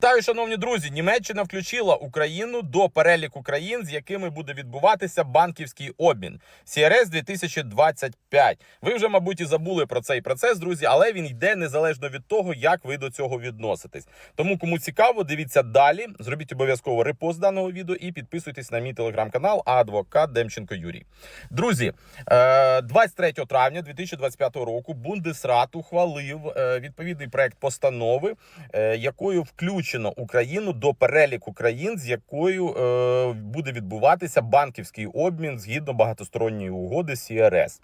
Вітаю, шановні друзі. Німеччина включила Україну до переліку країн, з якими буде відбуватися банківський обмін CRS 2025. Ви вже, мабуть, і забули про цей процес, друзі, але він йде незалежно від того, як ви до цього відноситесь. Тому, кому цікаво, дивіться далі. Зробіть обов'язково репост даного відео і підписуйтесь на мій телеграм-канал Адвокат Демченко Юрій. Друзі, е, 23 травня 2025 року Бундесрат ухвалив е, відповідний проект постанови, е, якою включено Україну до переліку країн, з якою е, буде відбуватися банківський обмін згідно багатосторонньої угоди CRS.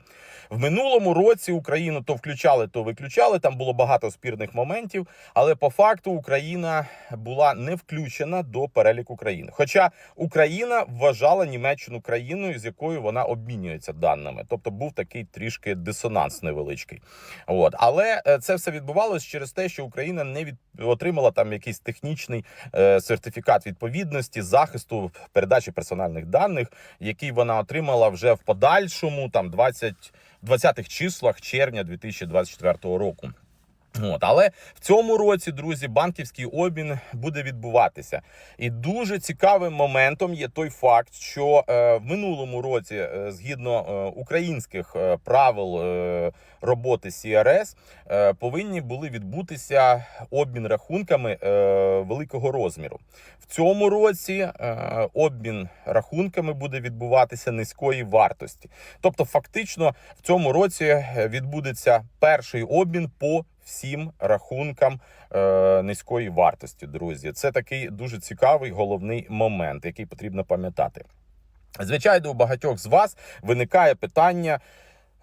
В минулому році Україну то включали, то виключали. Там було багато спірних моментів, але по факту Україна була не включена до переліку країн. Хоча Україна вважала Німеччину країною, з якою вона обмінюється даними, тобто був такий трішки дисонанс невеличкий. От але е, це все відбувалося через те, що Україна не від отримала там якийсь технічний е, сертифікат відповідності захисту передачі персональних даних, який вона отримала вже в подальшому, там 20 20-х числах червня 2024 року. От, але в цьому році, друзі, банківський обмін буде відбуватися. І дуже цікавим моментом є той факт, що е, в минулому році, е, згідно е, українських е, правил е, роботи CRS, е, повинні були відбутися обмін рахунками е, великого розміру. В цьому році е, обмін рахунками буде відбуватися низької вартості. Тобто, фактично, в цьому році е, відбудеться перший обмін по всім рахункам е, низької вартості, друзі. Це такий дуже цікавий головний момент, який потрібно пам'ятати. Звичайно, у багатьох з вас виникає питання.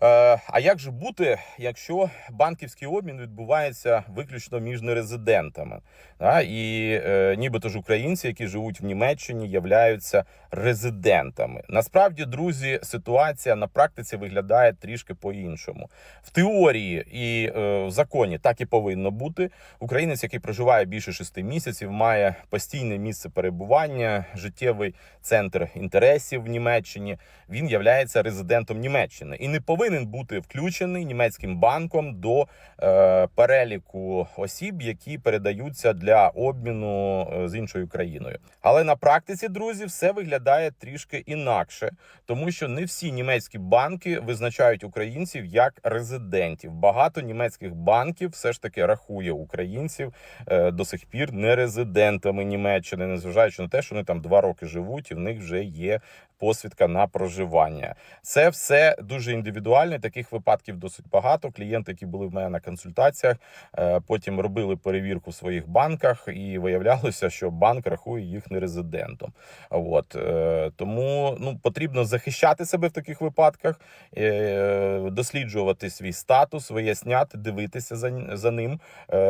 Е, А як же бути, якщо банківський обмін відбувається виключно між нерезидентами? Да? І е, нібито ж українці, які живуть в Німеччині, являються резидентами. Насправді, друзі, ситуація на практиці виглядає трішки по-іншому. В теорії і е, в законі так і повинно бути. Українець, який проживає більше шести місяців, має постійне місце перебування, життєвий центр інтересів в Німеччині. Він являється резидентом Німеччини і не повинен бути включений німецьким банком до е, переліку осіб, які передаються для обміну е, з іншою країною. Але на практиці, друзі, все виглядає трішки інакше, тому що не всі німецькі банки визначають українців як резидентів. Багато німецьких банків все ж таки рахує українців е, до сих пір не резидентами Німеччини, незважаючи на те, що вони там два роки живуть, і в них вже є посвідка на проживання. Це все дуже індивідуально. Таких випадків досить багато. Клієнти, які були в мене на консультаціях, е, потім робили перевірку в своїх банках, і виявлялося, що банк рахує їх нерезидентом. От е, тому ну потрібно захищати себе в таких випадках, е, досліджувати свій статус, виясняти, дивитися за, за ним,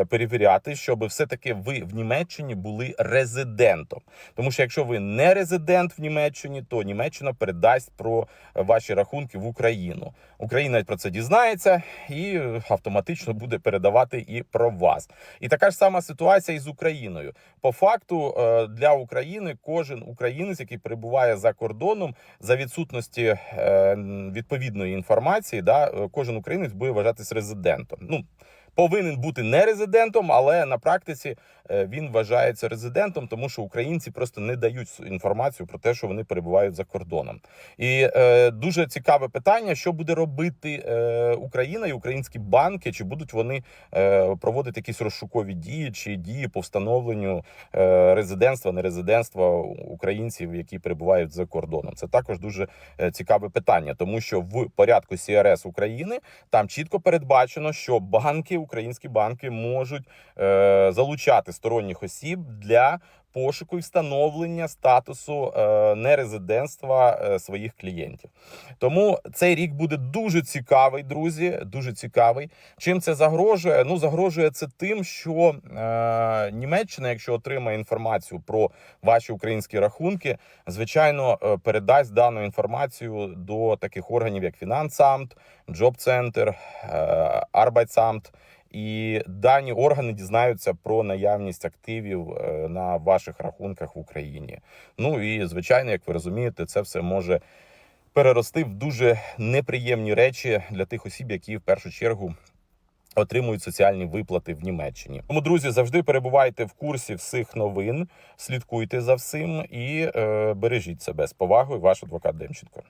перевіряти, щоб все таки ви в Німеччині були резидентом. Тому що якщо ви не резидент в Німеччині, то Німеччина передасть про ваші рахунки в Україну. Україна про це дізнається і автоматично буде передавати і про вас. І така ж сама ситуація і з Україною. По факту е, для України кожен українець, який перебуває за кордоном, за відсутності е, відповідної інформації, да, е, кожен українець буде вважатись резидентом. Ну повинен бути не резидентом, але на практиці е, він вважається резидентом, тому що українці просто не дають інформацію про те, що вони перебувають за кордоном. І е, дуже цікаве питання: що буде робити е, Україна і українські банки, чи будуть вони е, проводити якісь розшукові дії чи дії по встановленню е, резидентства, нерезидентства українців, які перебувають за кордоном. Це також дуже е, цікаве питання, тому що в порядку CRS України там чітко передбачено, що банки, українські банки, можуть е, залучати сторонніх осіб для пошуку і встановлення статусу е, нерезидентства е, своїх клієнтів. Тому цей рік буде дуже цікавий, друзі. Дуже цікавий. Чим це загрожує? Ну загрожує це тим, що е, Німеччина, якщо отримає інформацію про ваші українські рахунки, звичайно е, передасть дану інформацію до таких органів, як Фінансамт, Джоб-центр, Арбайтсамт. І дані органи дізнаються про наявність активів е, на ваших рахунках в Україні. Ну і звичайно, як ви розумієте, це все може перерости в дуже неприємні речі для тих осіб, які в першу чергу отримують соціальні виплати в Німеччині. Тому, друзі, завжди перебувайте в курсі всіх новин, слідкуйте за всім і е, бережіть себе з повагою. Ваш адвокат Демченко.